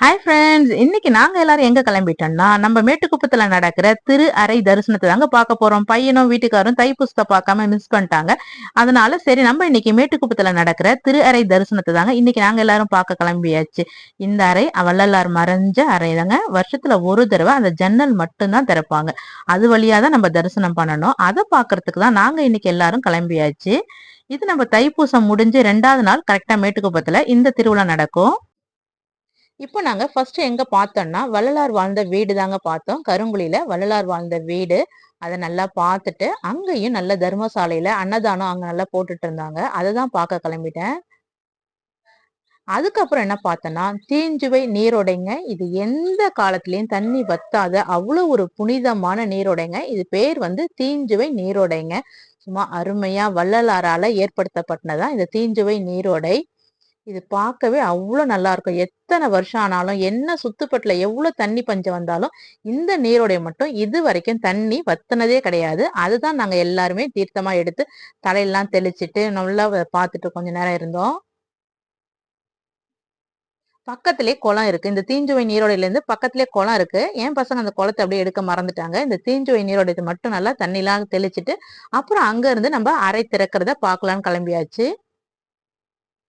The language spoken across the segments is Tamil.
ஹாய் ஃப்ரெண்ட்ஸ் இன்னைக்கு நாங்க எல்லாரும் எங்க கிளம்பிட்டோம்னா நம்ம மேட்டுக்குப்பத்துல நடக்கிற திரு அறை தரிசனத்தை தாங்க பார்க்க போறோம். பையனும் வீட்டுக்காரும் தைப்பூசத்தை பார்க்காம மிஸ் பண்ணிட்டாங்க. அதனால சரி நம்ம இன்னைக்கு மேட்டுக்குப்பத்துல நடக்கிற திரு அறை தரிசனத்தை தாங்க இன்னைக்கு நாங்க எல்லாரும் பார்க்க கிளம்பியாச்சு. இந்த அறை வள்ளலார் மறைஞ்ச அறை தாங்க. வருஷத்துல ஒரு தடவை அந்த ஜன்னல் மட்டும்தான் திறப்பாங்க. அது வழியா தான் நம்ம தரிசனம் பண்ணணும். அதை பாக்குறதுக்கு தான் நாங்க இன்னைக்கு எல்லாரும் கிளம்பியாச்சு. இது நம்ம தைப்பூசம் முடிஞ்சு ரெண்டாவது நாள் கரெக்டா மேட்டுக்குப்பத்துல இந்த திருவிழா நடக்கும். இப்போ நாங்கள் ஃபர்ஸ்ட் எங்கே பார்த்தோம்னா வள்ளலார் வாழ்ந்த வீடு தாங்க பார்த்தோம். கருங்குழியில வள்ளலார் வாழ்ந்த வீடு. அதை நல்லா பார்த்துட்டு அங்கேயும் நல்ல தர்மசாலையில அன்னதானம் அங்கே நல்லா போட்டுட்டு இருந்தாங்க. அதை தான் பார்க்க கிளம்பிட்டேன். அதுக்கப்புறம் என்ன பார்த்தோன்னா தீஞ்சுவை நீரோடைங்க. இது எந்த காலத்துலேயும் தண்ணி வத்தாத அவ்வளோ ஒரு புனிதமான நீரோடைங்க. இது பேர் வந்து தீஞ்சுவை நீரோடைங்க. சும்மா அருமையா வள்ளலாரால ஏற்படுத்தப்பட்டதான் இந்த தீஞ்சுவை நீரோடை. இது பார்க்கவே அவ்வளோ நல்லா இருக்கும் எத்தனை வருஷம் ஆனாலும் என்ன சுத்துப்பட்டில் எவ்வளோ தண்ணி பஞ்சம் வந்தாலும் இந்த நீரோடைய மட்டும் இது வரைக்கும் தண்ணி வத்தினதே கிடையாது. அதுதான் நாங்கள் எல்லாருமே தீர்த்தமாக எடுத்து தலையெல்லாம் தெளிச்சிட்டு நல்லா பார்த்துட்டு கொஞ்ச நேரம் இருந்தோம். பக்கத்திலே குளம் இருக்கு. இந்த தீஞ்சுவை நீரோடையிலேருந்து பக்கத்திலே குளம் இருக்கு. என் பசங்க அந்த குளத்தை அப்படியே எடுக்க மறந்துட்டாங்க. இந்த தீஞ்சுவை நீரோடையத்தை மட்டும் நல்லா தண்ணிலாம் தெளிச்சிட்டு அப்புறம் அங்கேருந்து நம்ம அரை திறக்கிறத பார்க்கலான்னு கிளம்பியாச்சு.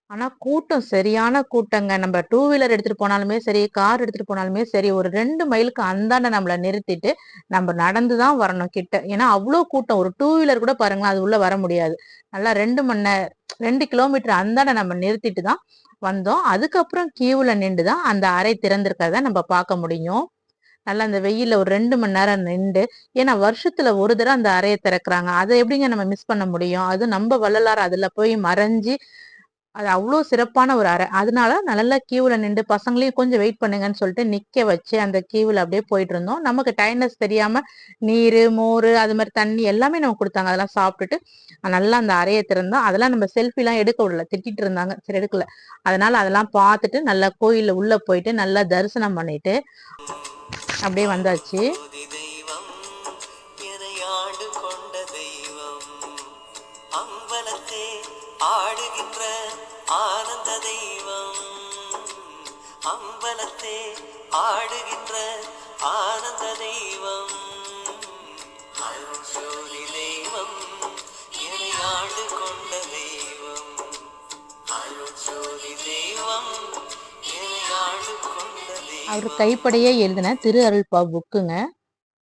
ஆனா கூட்டம் சரியான கூட்டங்க. நம்ம டூ வீலர் எடுத்துட்டு போனாலுமே சரி கார் எடுத்துட்டு போனாலுமே சரி ஒரு ரெண்டு மைலுக்கு அந்தாண்ட நம்மளை நிறுத்திட்டு நம்ம நடந்துதான் வரணும் கிட்ட. ஏன்னா அவ்வளவு கூட்டம். ஒரு டூ வீலர் கூட பாருங்களேன் அது உள்ள வர முடியாது. நல்லா ரெண்டு மணி நேரம் ரெண்டு கிலோமீட்டர் அந்தாண்ட நம்ம நிறுத்திட்டு தான் வந்தோம். அதுக்கப்புறம் கியூல நின்று தான் அந்த அறை திறந்திருக்கிறத நம்ம பார்க்க முடியும். நல்லா அந்த வெயில்ல ஒரு ரெண்டு மணி நேரம் நின்று ஏன்னா வருஷத்துல ஒரு தடவை அந்த அறையை திறக்கிறாங்க. அதை எப்படிங்க நம்ம மிஸ் பண்ண முடியும்? அது நம்ம வள்ளலார் அதுல போய் மறைஞ்சு அது அவ்வளோ சிறப்பான ஒரு அறை. அதனால நல்லா கியூவில் நின்று பசங்களையும் கொஞ்சம் வெயிட் பண்ணுங்கன்னு சொல்லிட்டு நிற்க வச்சு அந்த கியூவில் அப்படியே போயிட்டு இருந்தோம். நமக்கு டைட்னஸ் தெரியாமல் நீர் மோர் அது மாதிரி தண்ணி எல்லாமே நமக்கு கொடுத்தாங்க. அதெல்லாம் சாப்பிட்டுட்டு நல்லா அந்த அறையை திறந்தோம். அதெல்லாம் நம்ம செல்ஃபிலாம் எடுக்க விடல. திட்டிட்டு இருந்தாங்க. சரி எடுக்கல. அதனால அதெல்லாம் பார்த்துட்டு நல்லா கோயிலில் உள்ளே போயிட்டு நல்லா தரிசனம் பண்ணிட்டு அப்படியே வந்தாச்சு. ஆடுகின்ற ஆனந்த தெய்வம். அம்பலத்தை ஆடுகின்ற ஆனந்த தெய்வம். அஞ்சோலி தெய்வம் என்னை ஆண்டு கொண்ட தெய்வம். அஞ்சோலி தெய்வம் கொண்ட தெய்வம். அவர் கைப்படையே எழுதின திரு அருள்பா புக்குங்க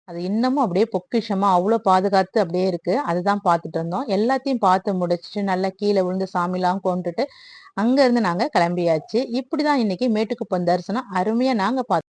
அது இன்னமும் அப்படியே பொக்கிஷமா அவ்வளோ பாதுகாத்து அப்படியே இருக்கு. அதுதான் பார்த்துட்டு இருந்தோம். எல்லாத்தையும் பார்த்து முடிச்சுட்டு நல்லா கீழே விழுந்து சாமிலாம் கொண்டுட்டு அங்கேருந்து நாங்கள் கிளம்பியாச்சு. இப்படி தான் இன்னைக்கு மேட்டுக்குப்பம் தரிசனம் அருமையாக நாங்கள் பார்த்தோம்